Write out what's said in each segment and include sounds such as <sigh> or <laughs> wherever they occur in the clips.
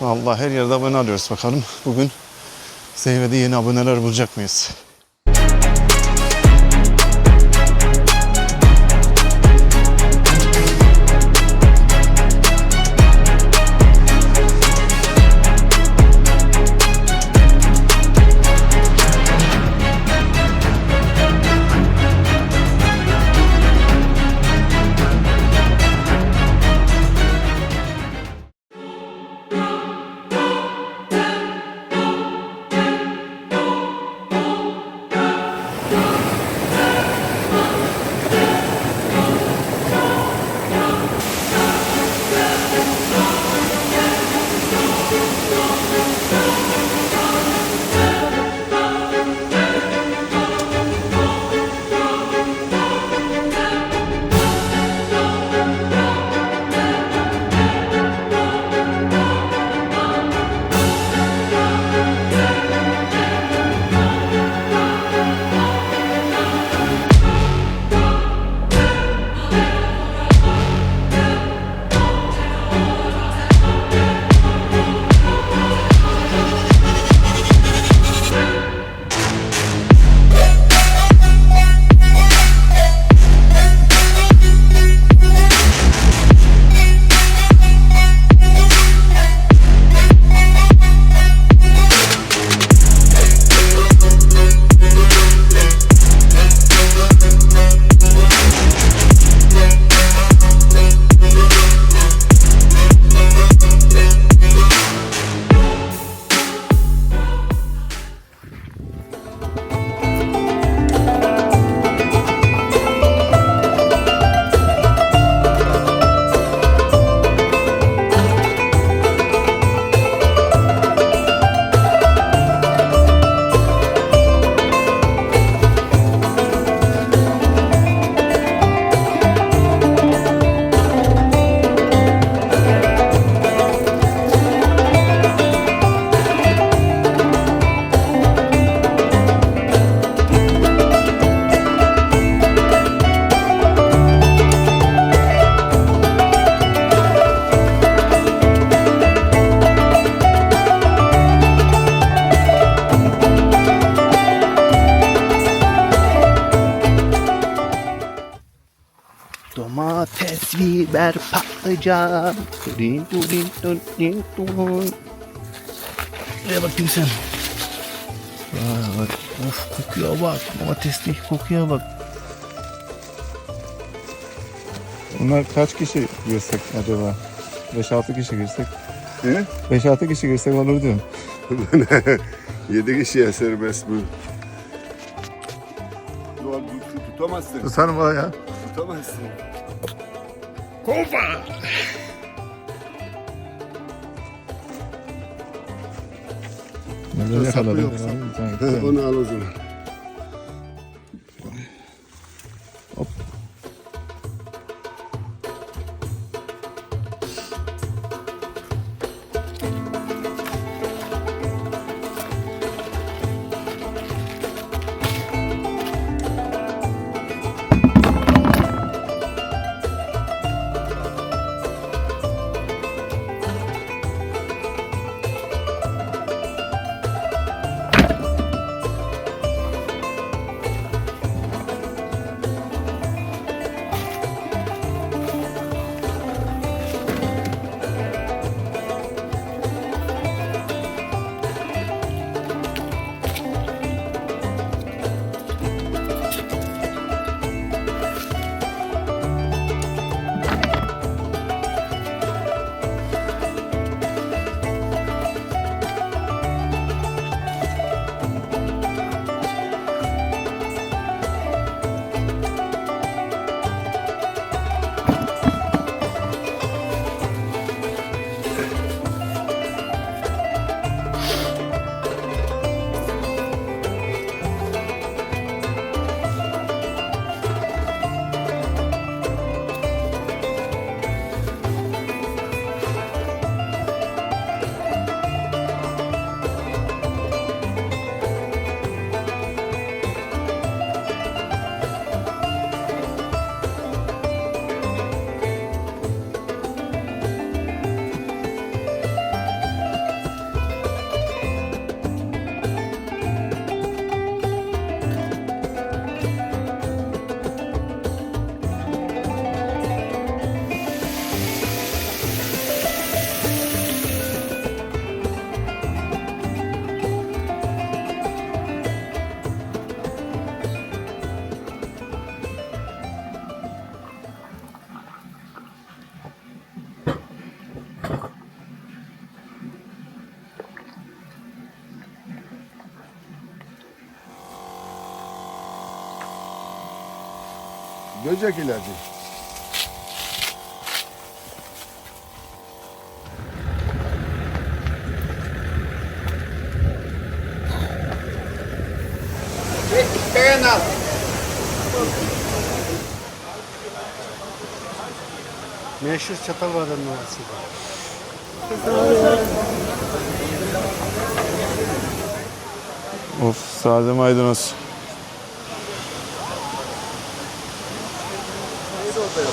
Vallahi her yerde abone arıyoruz bakalım. Bugün Zeyve'de yeni aboneler bulacak mıyız? Domates, du. Şuraya bakayım sen. Vay, bak. Of kokuya bak. Domatesli kokuya bak. Bunlar kaç kişi girsek acaba? 5-6 kişi girsek. He? 5-6 kişi girsek olur diyorum. <laughs> Yedi kişiye serbest bu. Doğal tut- tutamazsın. Tutarım o ya. Tutamazsın. İki He, tane. onu al o zaman. Böcek ilacı. Meşhur Çatalbadem Novası. Of sade maydanoz.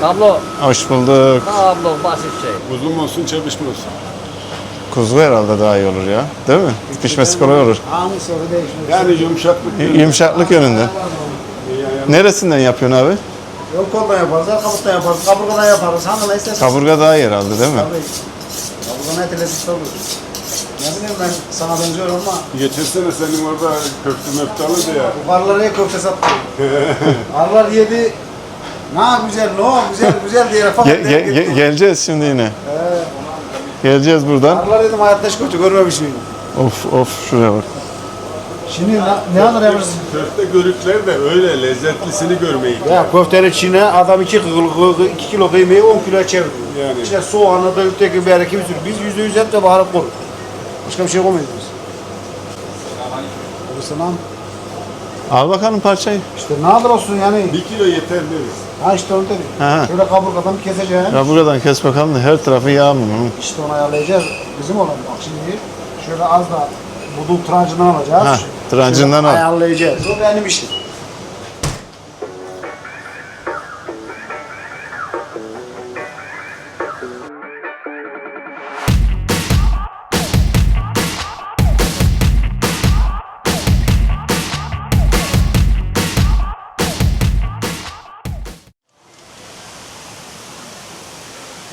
Tablo, Hoş bulduk. tablo basit şey. Uzun olsun olsun? Kuzu herhalde daha iyi olur ya. Değil mi? Pişmesi kolay olur. Ağını soru değişmiyor. Yani yumuşaklık. Y- Yumuşaklık yönünde. Neresinden yapıyorsun abi? Yok koldan yaparız, arkamızdan yaparız, kaburgadan yaparız. Hangi ne istersen. Kaburga daha iyi herhalde değil mi? Tabii. Kaburga ne telefon olur. Ne bileyim ben sana benziyorum ama Geçirsene senin orada köftü möftü alırdı ya. bu karılar niye köfte sattı? <laughs> Karılar yedi. Ne güzel, ne güzel, güzel diye fakat Ge- ge- ge- geleceğiz şimdi yine. He. Geleceğiz buradan. Karılar dedim hayatta hiç köfte görmemiş miyim? Of of şuraya bak. Şimdi ne, ne kadar yaparsın? Köfte görükler de öyle lezzetlisini görmeyi. Ya köftenin içine adam 2 kilo, iki kilo kıymayı 10 kiloya çeviriyor. Yani. İşte soğanı da öteki bir bir sürü. Biz yüzde yüz hep de baharat koyuyoruz. Başka bir şey koymuyoruz biz. Orası lan. Al bakalım parçayı. İşte ne kadar olsun yani. Bir kilo yeter deriz. Ha işte onu dedim. Ha. Şöyle kaburgadan keseceğim. Ya buradan kes bakalım da her tarafı yağ mı? bunun? İşte onu ayarlayacağız. Bizim olan bak şimdi. Şöyle az da budul tırancından alacağız. Ha, tırancından al. Ayarlayacağız. O benim işim.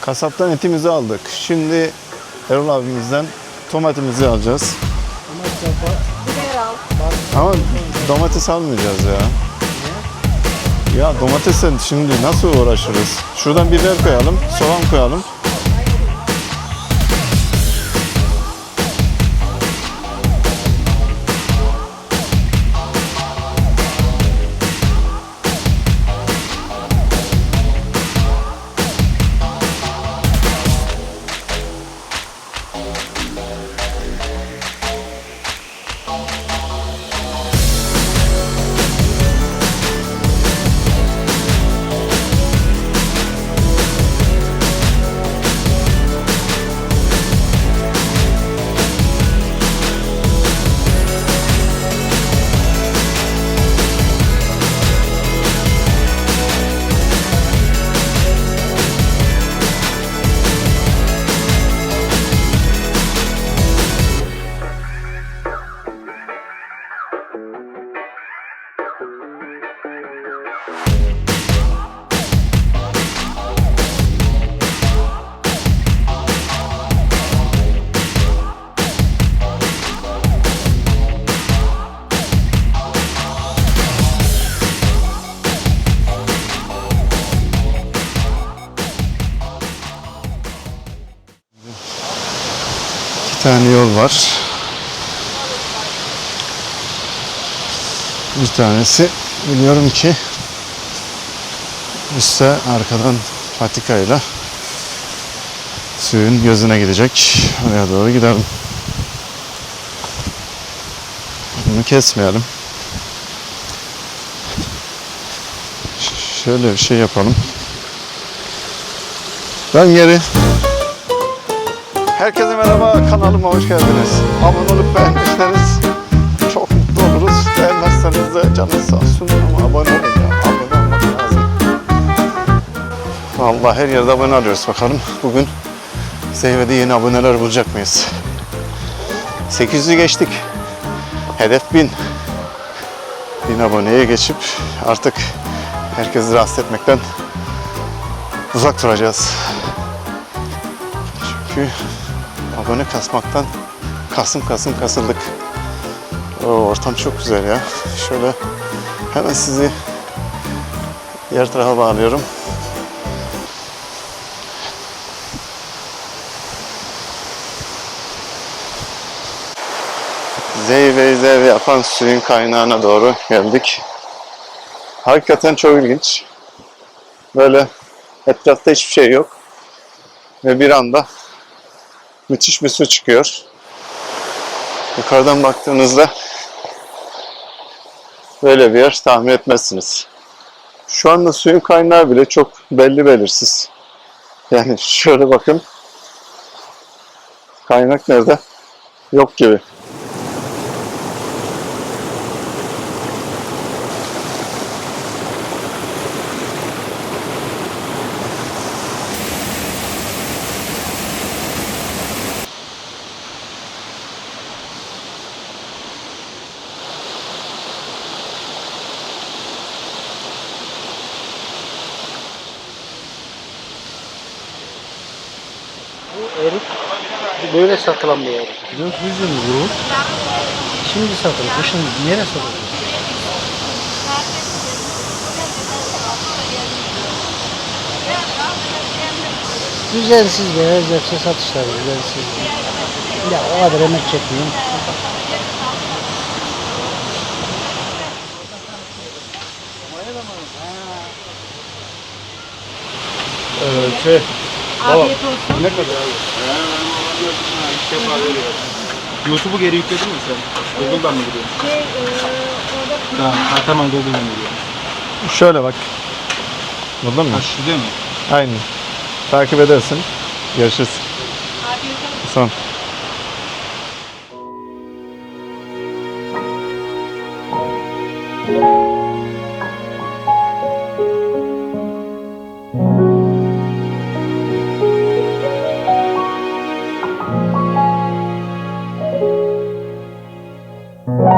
Kasaptan etimizi aldık. Şimdi Erol abimizden domatesimizi alacağız. Ama domates almayacağız ya. Ya domatesle şimdi nasıl uğraşırız? Şuradan biber koyalım, soğan koyalım. Tane yol var. Bir tanesi biliyorum ki üstte arkadan patikayla suyun gözüne gidecek. Oraya doğru gidelim. Bunu kesmeyelim. Şöyle bir şey yapalım. Ben yeri Herkese merhaba, kanalıma hoş geldiniz. Abone olup beğendiyseniz çok mutlu oluruz. Beğenmezseniz de canınız sağ olsun ama abone olun ya. Abone olmak lazım. Vallahi her yerde abone arıyoruz bakalım. Bugün Zeyve'de yeni aboneler bulacak mıyız? 800'ü geçtik. Hedef 1000. 1000 aboneye geçip artık herkesi rahatsız etmekten uzak duracağız. Çünkü abone kasmaktan kasım kasım kasıldık. O ortam çok güzel ya. Şöyle hemen sizi diğer tarafa bağlıyorum. Zeyve zeyve yapan suyun kaynağına doğru geldik. Hakikaten çok ilginç. Böyle etrafta hiçbir şey yok. Ve bir anda müthiş bir su çıkıyor. Yukarıdan baktığınızda böyle bir yer tahmin etmezsiniz. Şu anda suyun kaynağı bile çok belli belirsiz. Yani <laughs> şöyle bakın. Kaynak nerede? Yok gibi. Böyle satılan bir erik. 400 euro. Şimdi satılır. Kışın nereye satılır? Düzensiz be, zevksiz satışlar, düzensiz. Ya o kadar emek çekmiyorum. şey, Afiyet olsun. ne kadar? YouTube'u geri yükledin mi sen? Google'dan mı gidiyorsun? Şey, e, orada Tamam, ha, tamam Google'dan gidiyorum. Şöyle bak. Buldun mu? Başlıyor mu? Aynen. Takip edersin. Görüşürüz. Son. Thank you. Bye.